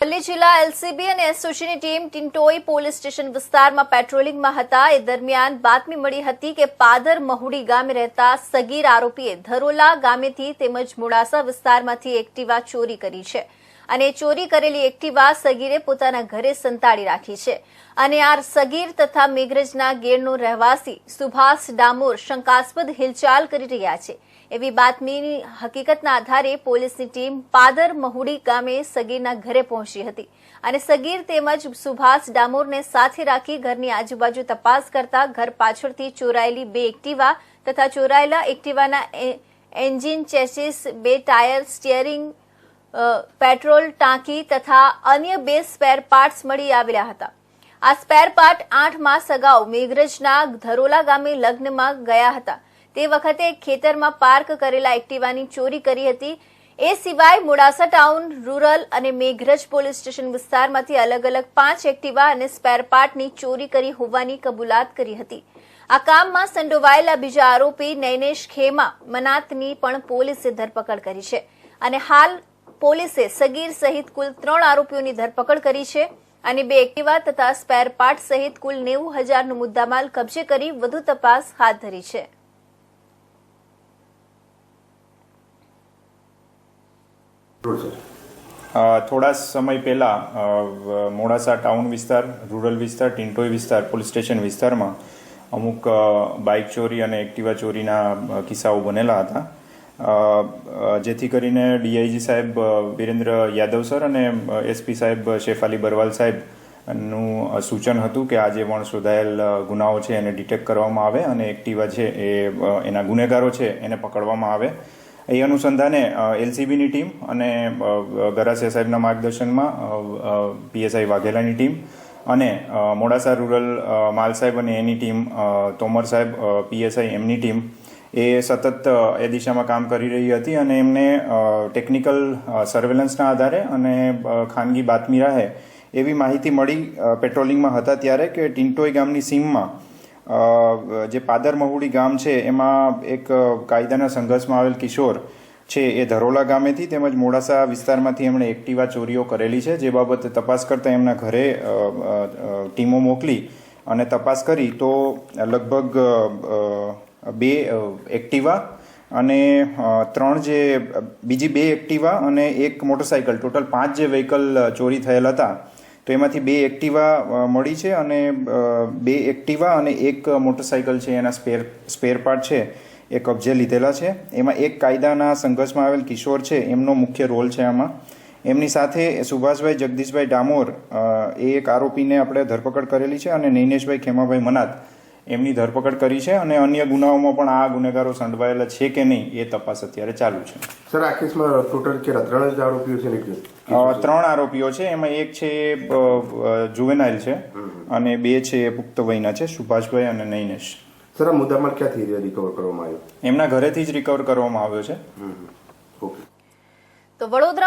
અરવલ્લી જિલ્લા એલસીબી અને એસઓજીની ટીમ ટિન્ટોઈ પોલીસ સ્ટેશન વિસ્તારમાં પેટ્રોલિંગમાં હતા. એ દરમિયાન બાતમી મળી હતી કે પાદર મહુડી ગામે રહેતા સગીર આરોપીએ ધરોલા ગામેથી તેમજ મોડાસા વિસ્તારમાંથી એક્ટિવા ચોરી કરી છે. અને ચોરી કરેલી એક્ટિવા સગીરે પોતાના ઘરે સંતાડી રાખી છે. અને આ સગીર તથા મેઘરજના ગેરનો રહેવાસી સુભાષ ડામોર શંકાસ્પદ હિલચાલ કરી રહ્યા છે. એવી બાતમીની હકીકતના આધારે પોલીસની ટીમ પાદર મહુડી ગામે સગીરના ઘરે પહોંચી હતી અને સગીર તેમજ સુભાષ ડામોરને સાથે રાખી ઘરની આજુબાજુ તપાસ કરતા ઘર પાછળથી ચોરાયેલી બે એક્ટિવા તથા ચોરાયેલા એક્ટિવાના એન્જિન, ચેસીસ, બે ટાયર, સ્ટિયરિંગ પેટ્રોલ, ટાંકી તથા અન્ય બે સ્પેર પાર્ટ્સ મળી આવેલા હતા. આ સ્પેર પાર્ટ આઠ માસ અગાઉ મેઘરજના ધરોલા ગામે લગ્નમાં ગયા હતા. તે વખતે ખેતરમાં પાર્ક કરેલા એક્ટિવાની ચોરી કરી હતી. એ સિવાય મોડાસા ટાઉન, રૂરલ અને મેઘરજ પોલીસ સ્ટેશન વિસ્તારમાંથી અલગ અલગ પાંચ એક્ટિવા અને સ્પેર પાર્ટની ચોરી કરી હોવાની કબૂલાત કરી હતી. આ કામમાં સંડોવાયેલા બીજા આરોપી નૈનેશ ખેમા મનાતની પણ પોલીસે ધરપકડ કરી છે. અને હાલ પોલીસે સગીર સહિત કુલ ત્રણ આરોપીઓની ધરપકડ કરી છે અને બે એક્ટિવા તથા સ્પેર પાર્ટ સહિત કુલ નેવું હજારનો મુદ્દામાલ કબજે કરી વધુ તપાસ હાથ ધરી છે. થોડા સમય પહેલાં મોડાસા ટાઉન વિસ્તાર, રૂરલ વિસ્તાર ટિન્ટોઈ વિસ્તાર, પોલીસ સ્ટેશન વિસ્તારમાં અમુક બાઇક ચોરી અને એક્ટિવા ચોરીના કિસ્સાઓ બનેલા હતા. જેથી કરીને ડીઆઈજી સાહેબ વિરેન્દ્ર યાદવ સર અને એસપી સાહેબ શેફાલી બરવાલ સાહેબનું સૂચન હતું કે આ જે પણ શોધાયેલ ગુનાઓ છે એને ડિટેક્ટ કરવામાં આવે અને એક્ટિવા છે એ એના ગુનેગારો છે એને પકડવામાં આવે. એ અનુસંધાને એલસીબીની ટીમ અને ગરાસિયા સાહેબના માર્ગદર્શનમાં પીએસઆઈ વાઘેલાની ટીમ અને મોડાસા રૂરલ માલ સાહેબ અને એની ટીમ તોમર સાહેબ પીએસઆઈ એમની ટીમ એ સતત એ દિશામાં કામ કરી રહી હતી અને એમને ટેકનિકલ સર્વેલન્સના આધારે અને ખાનગી બાતમી રાહે એવી માહિતી મળી પેટ્રોલિંગમાં હતા ત્યારે કે ટિન્ટોઈ ગામની સીમમાં જે પાદર મહુડી ગામ છે, એમાં એક કાયદાના સંઘર્ષમાં આવેલ કિશોર છે, એ ધરોલા ગામેથી તેમજ મોડાસા વિસ્તારમાંથી એમણે એક્ટિવા ચોરીઓ કરેલી છે, જે બાબતે તપાસ કરતા એમના ઘરે ટીમો મોકલી અને તપાસ કરી તો લગભગ બે એક્ટિવા અને ત્રણ જે, બીજી બે એક્ટિવા અને એક મોટરસાઇકલ ટોટલ પાંચ જે વ્હીકલ ચોરી થયેલ હતા તો એમાંથી બે એક્ટિવા મળી છે અને બે એક્ટિવા અને એક મોટરસાઇકલ છે, એના સ્પેર સ્પેર પાર્ટ છે, એ કબજે લીધેલા છે. એમાં એક કાયદાના સંઘર્ષમાં આવેલ કિશોર છે, એમનો મુખ્ય રોલ છે આમાં. એમની સાથે સુભાષભાઈ જગદીશભાઈ ડામોર એ એક આરોપીને આપણે ધરપકડ કરેલી છે અને નૈનેશભાઈ ખેમાભાઈ મનાત એમની ધરપકડ કરી છે અને અન્ય ગુનાઓમાં પણ આ ગુનેગારો સંડવાયેલા છે કે નહીં એ તપાસ અત્યારે ચાલુ છે. સર આ કેસમાં ટોટલ કેટલા? ત્રણ જ આરોપીઓ છે ત્રણ આરોપીઓ છે. એમાં એક છે જુવેનાઇલ છે અને બે છે એ પુખ્ત વયના છે સુભાષભાઈ અને નૈનેશ. સર આ મુદ્દામાલ ક્યાંથી રિકવર કરવામાં આવ્યો? એમના ઘરેથી જ રિકવર કરવામાં આવ્યો છે. ઓકે. તો વડોદરા